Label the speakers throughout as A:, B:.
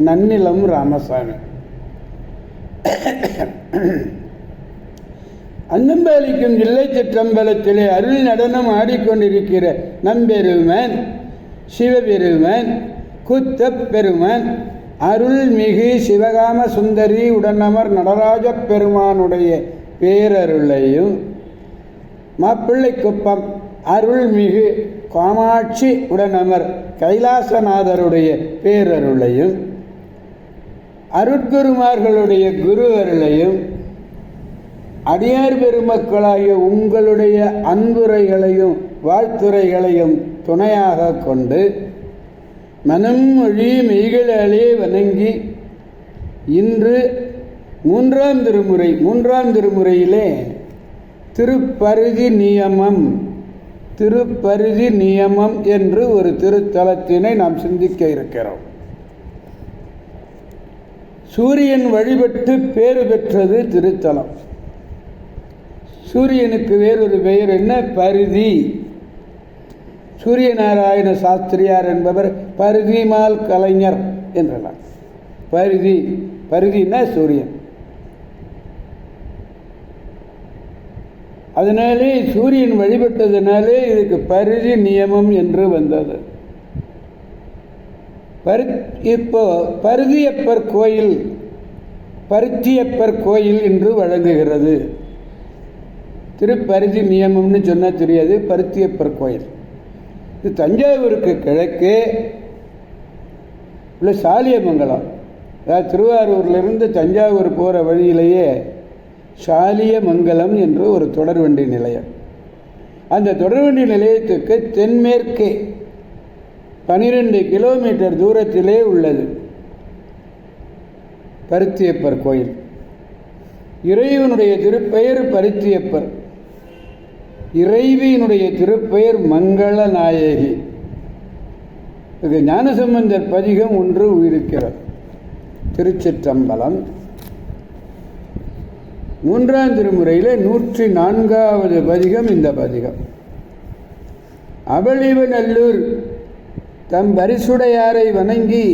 A: நன்னிலம் ராமசாமி. அன்னம்பாலிக்கும் இல்லை சிற்றம்பலத்திலே அருள் நடனம் ஆடிக்கொண்டிருக்கிற நம்பெருமன் சிவபெருமன் குத்தப் பெருமன் அருள்மிகு சிவகாம சுந்தரி உடனமர் நடராஜ பெருமானுடைய பேரருளையும் மாப்பிள்ளை குப்பம் அருள்மிகு காமாட்சி உடனமர் கைலாசநாதருடைய பேரருளையும் அருட்குருமார்களுடைய குரு அருளையும் அடியார் பெருமக்களாகிய உங்களுடைய அன்புரைகளையும் வாழ்த்துரைகளையும் துணையாக கொண்டு மனம் மொழி மெய்களாலே வணங்கி இன்று மூன்றாம் திருமுறை மூன்றாம் திருமுறையிலே திருப்பருதி நியமம் திருப்பருதி நியமம் என்று ஒரு திருத்தலத்தினை நாம் சிந்திக்க இருக்கிறோம். சூரியன் வழிபட்டு பேறு பெற்றது திருத்தலம். சூரியனுக்கு வேறொரு பெயர் என்ன? பருதி. சூரியநாராயண சாஸ்திரியார் என்பவர் பருதிமால் கலைஞர் என்றார் பருதி. பருதினா சூரியன். அதனாலே சூரியன் வழிபட்டதுனாலே இதுக்கு பருதி நியமம் என்று வந்தது. பரு இப்போ பருதியப்பர் கோயில் பருத்தியப்பர் கோயில் என்று வழங்குகிறது. திருப்பருதி நியமம்னு சொன்னால் தெரியாது பருத்தியப்பர் கோயில். இது தஞ்சாவூருக்கு கிழக்கே உள்ள சாலியமங்கலம். அதாவது திருவாரூர்லேருந்து தஞ்சாவூர் போகிற வழியிலேயே சாலியமங்கலம் என்று ஒரு தொடர்வண்டி நிலையம். அந்த தொடர்வண்டி நிலையத்துக்கு தென்மேற்கே பனிரெண்டு கிலோமீட்டர் தூரத்திலே உள்ளது. பருத்தியப்பர் கோயில். இறைவனுடைய திருப்பெயர் பருத்தியப்பர். இறைவியினுடைய திருப்பெயர் மங்கள நாயகி. இது ஞானசம்பந்தர் பதிகம் ஒன்று இருக்கிறது திருச்சிற்றம்பலம். மூன்றாம் திருமுறையில் நூற்றி நான்காவது பதிகம் இந்த பதிகம். அபளிவநல்லூர் தம் பரிசுடையாரை வணங்கி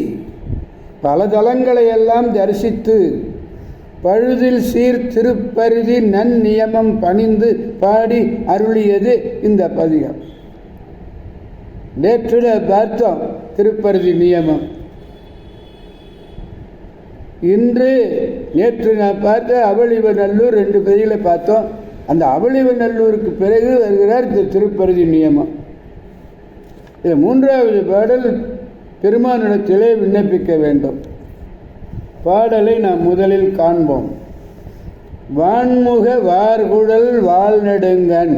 A: பல தலங்களை எல்லாம் தரிசித்து பழுதில் சீர் திருப்பருதி நன்னியமம் பணிந்து பாடி அருளியது இந்த பதிகம். நேற்றில் பார்த்தோம் திருப்பருதி நியமம். இன்று நேற்று நான் பார்த்த அவளிவநல்லூர் ரெண்டு பதிகளை பார்த்தோம். அந்த அவளிவநல்லூருக்கு பிறகு வருகிறார் இந்த திருப்பருதி நியமம். இது மூன்றாவது பாடல் பெருமானிடத்திலே விண்ணப்பிக்க வேண்டும். பாடலை நாம் முதலில் காண்போம். வான்முக வார்குழல் வாழ்நெடுங்கன்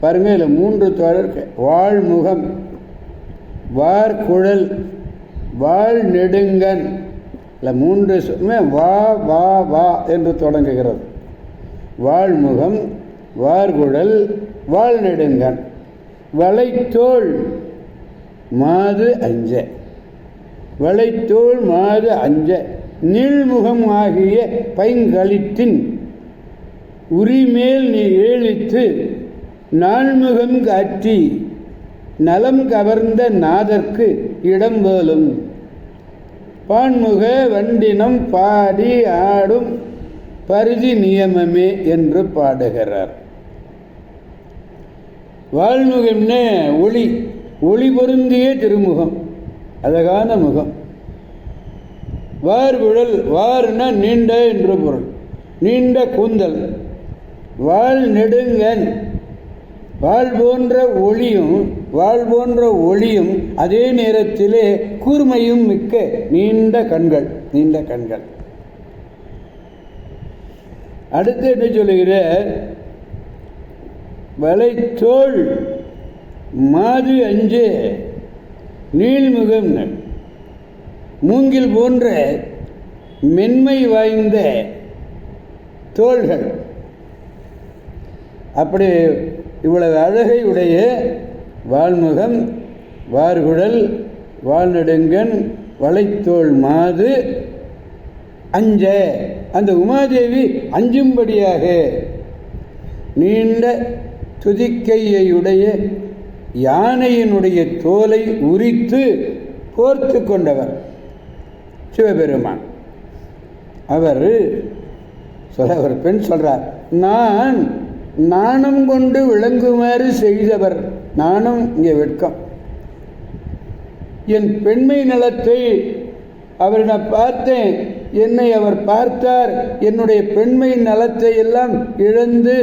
A: பாருங்க இதில் மூன்று தொடர் வாழ்முகம் வார்குழல் வாழ் நெடுங்கன் இல்லை மூன்று சொல்லுமே வா வா வா என்று தொடங்குகிறது. வாழ்முகம் வார்குழல் வாழ் நெடுங்கன் வளைத்தோள் மாது அஞ்ச. வளைத்தோள் மாது அஞ்ச. நீள்முகம் ஆகிய பைங்களித்தின் உரிமேல் நீ ஏழித்து நான்முகம் காட்டி நலம் கவர்ந்த நாதற்கு இடம் வேலும். பான்முக வண்டினம் பாடி ஆடும் பரிதி நியமமே என்று பாடுகிறார். வாழ்முகம்னே ஒளி. ஒளி பொருந்திய திருமுகம். அழகான முகம். வார் விழல் வார்னா நீண்ட என்று பொருள். நீண்ட கூந்தல். வாழ் நெடுங்கன் வாழ் போன்ற ஒளியும் வாழ் போன்ற ஒளியும் அதே நேரத்திலே கூர்மையும் மிக்க நீண்ட கண்கள் நீண்ட கண்கள். அடுத்து என்ன சொல்லுகிற வலைத்தோல் மாது அஞ்சு நீள்முகம் மூங்கில் போன்ற மென்மை வாய்ந்த தோள்கள். அப்படி இவ்வளவு அழகை உடைய வால்முகம் வார்குழல் வாழ்நெடுங்கன் வளைத்தோள் மாது அஞ்ச. அந்த உமாதேவி அஞ்சும்படியாக நீண்ட துதிக்கையுடைய யானையினுடைய தோலை உரித்து போர்த்து கொண்டவர் சிவபெருமான். அவர் சொல்ல ஒரு பெண் சொல்றார் நான் நாணம் கொண்டு விளங்குமாறு செய்தவர் நானும் இங்கே வெட்கம். என் பெண்மை நலத்தை அவர் நான் பார்த்தேன் என்னை அவர் பார்த்தார் என்னுடைய பெண்மை நலத்தை எல்லாம் இழந்து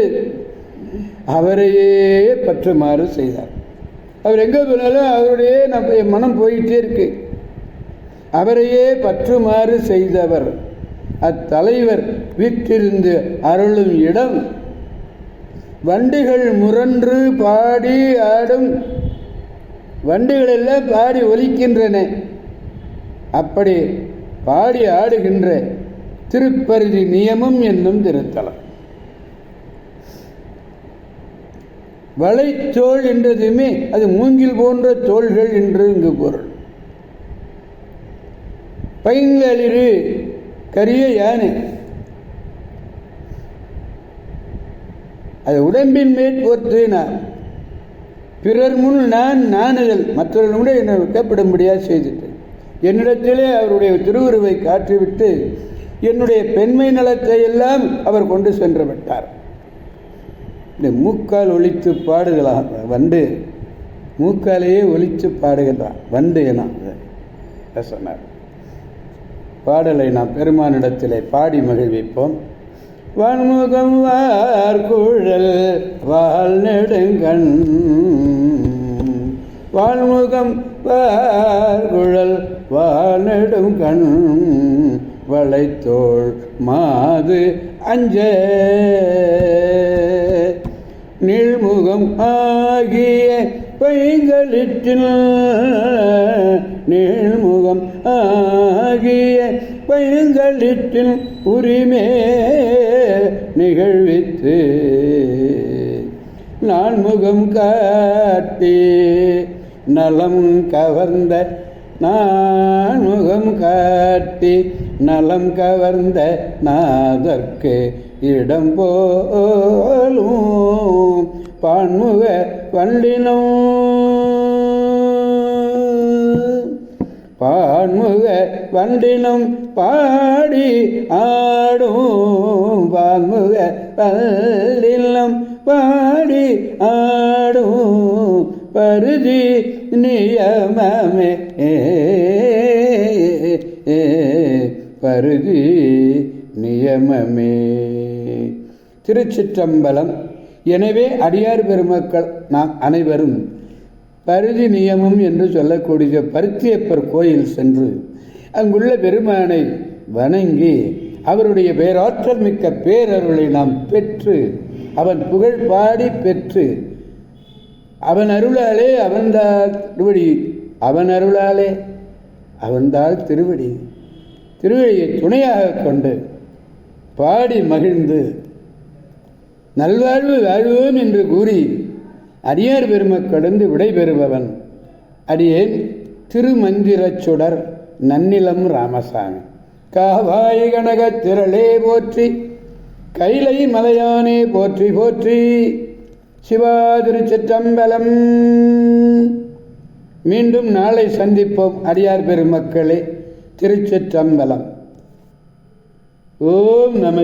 A: அவரையே பற்றுமாறு செய்தார். அவர் எங்கே போனாலும் அவருடைய நம்ம என் மனம் போயிட்டே இருக்கு. அவரையே பற்றுமாறு செய்தவர். அத்தலைவர் வீற்றிருந்து அருளும் இடம். வண்டிகள் முரன்று பாடி ஆடும். வண்டிகளெல்லாம் பாடி ஒலிக்கின்றன. அப்படி பாடி ஆடுகின்ற திருப்பருதி நியமம் என்னும் திருத்தலம். வளைத்தோல் என்றதுமே அது மூங்கில் போன்ற தோள்கள் என்று இங்கு பொருள். பைங்களிரு கரிய யானை. அது உடம்பின் மேல் போர்த்தினார் பிறர் முன் நான் நாணுதல் மற்றவர்களுடைய என்னை வெட்கப்படும்படியாக செய்துட்டேன். என்னிடத்திலே அவருடைய திருவுருவை காற்றிவிட்டு என்னுடைய பெண்மை நலத்தை எல்லாம் அவர் கொண்டு சென்று விட்டார். இந்த மூக்கால் ஒழித்து பாடுகளாம் வண்டு. மூக்காலேயே ஒழித்து பாடுகின்றான் வண்டு என. சொன்னார். பாடலை நாம் பெருமானிடத்திலே பாடி மகிழ்விப்போம். வன்முகம் வார்குழல் வாழ் நெடுங்கண். வாழ்முகம் வார்குழல் வாழ் நெடுங்கண். வளைத்தோள் மாது அஞ்சே. தெய்வம் ஆகிய பைங்களிற்றில் நீழ்முகம் ஆகிய பைங்களிற்றில் உரிமே நிகழ்வித்து நான்முகம் காட்டி நலம் கவர்ந்த நான்முகம் காட்டி நலம் கவர்ந்த நாதற்கு இடம் போலும் பன்முக வண்டினும் பான்முக வண்டினம் பாடி ஆடும். பான்முக வல்லினம் பாடி ஆடும். பருதி நியமமே. பருதி நியமமே. திருச்சிற்றம்பலம் எனவே அடியார் பெருமக்கள் நாம் அனைவரும் பருதி நியமம் என்று சொல்லக்கூடிய பருத்தியப்பர் கோயில் சென்று அங்குள்ள பெருமானை வணங்கி அவருடைய பேராற்றல் மிக்க பேரருளை நாம் பெற்று அவன் புகழ் பாடி பெற்று அவன் அருளாலே அவன்தாள் திருவடி அவன் அருளாலே அவன்தாள் திருவடி. திருவடியை துணையாக கொண்டு பாடி மகிழ்ந்து நல்வாழ்வு வாழ்வோம் என்று கூறி அடியார் பெருமக்கடந்து விடைபெறுபவன் அடியேன் திருமந்திரச் சுடர் நன்னிலம் ராமசாமி. காவாய் கனகத் திரளே போற்றி கைலை மலையானே போற்றி போற்றி சிவா திருச்சிற்றம்பலம். மீண்டும் நாளை சந்திப்போம் அடியார் பெருமக்களே திருச்சிற்றம்பலம். ஓம் நம